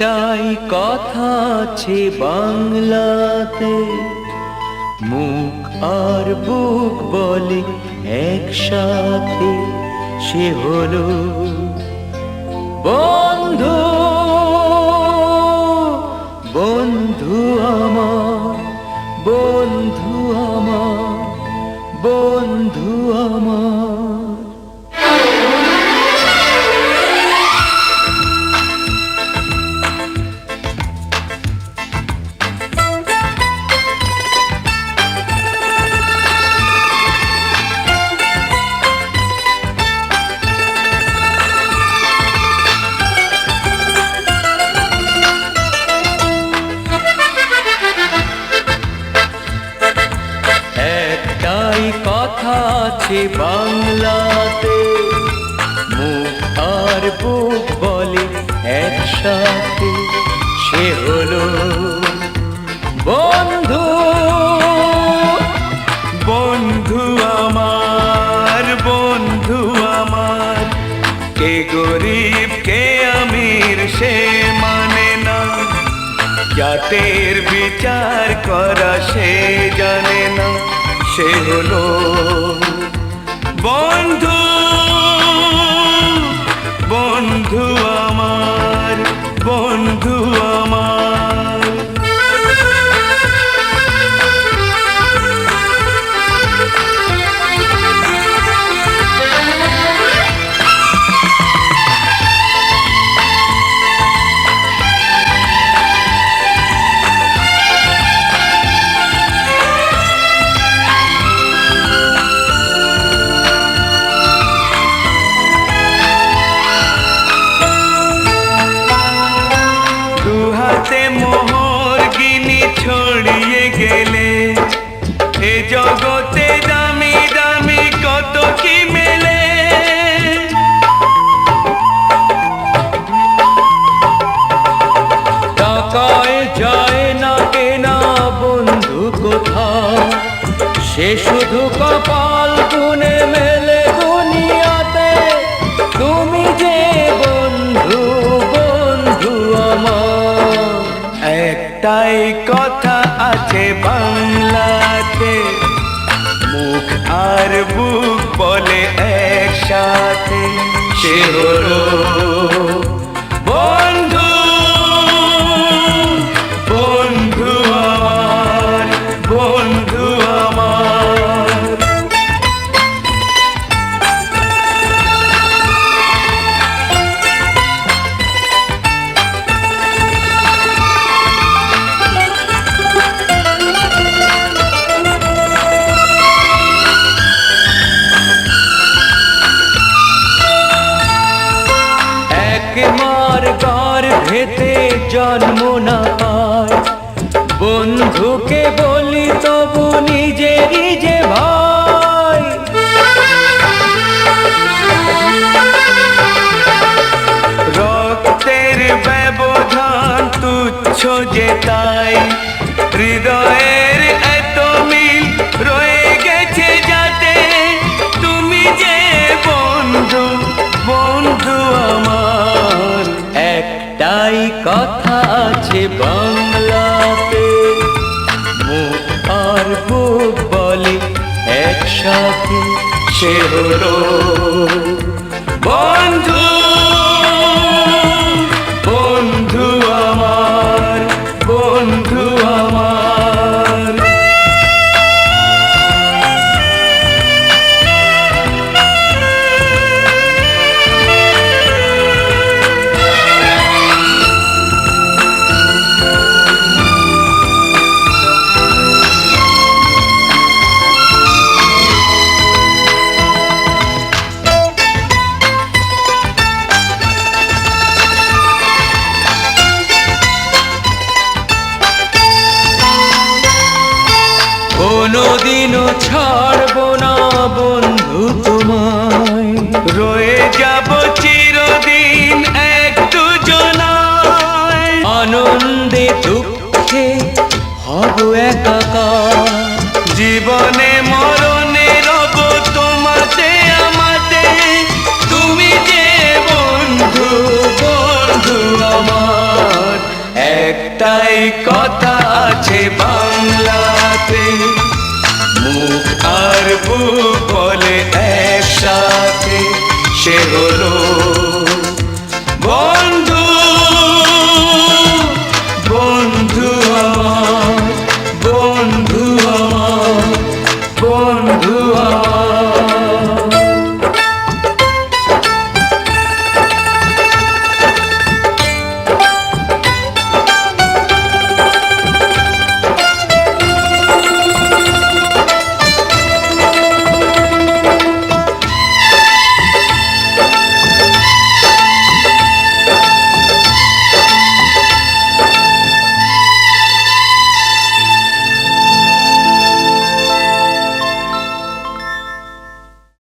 একটাই কথা আছে বাংলাতে। মুখ আর বুক বলে একসাথে সে হলো বাংলাতে মুখ আর বুক বলে একসাথে, সে হলো বন্ধু বন্ধু আমার বন্ধু আমার। কে গরিব, কে আমির, সে মানে না। জাতের বিচার করা সে জানে না, সে হলো বন্ধু জগতে দামি দামি কত কি মেলে? টাকায় যায় না কেনা বন্ধু কোথাও সে শুধু কপাল গুনে মেলে দুনিয়াতে। তুমি যে বন্ধু বন্ধু আমার। একটাই কথা আছে মুখ আর বুক বলে একসাথে সে হলো বন্ধু। ভেতে জন্ম না বন্ধুকে বলি তবু নিজেরই সে কোনোদিনও ছাড়বো না বন্ধু তোমায়। রয়ে যাব চিরদিন এক দুজনায়। আনন্দে দুঃখে হব একাকার। জীবনে একটাই কথা আছে বাংলাতে। মুখ আর বুক বলে একসাথে। সে হলো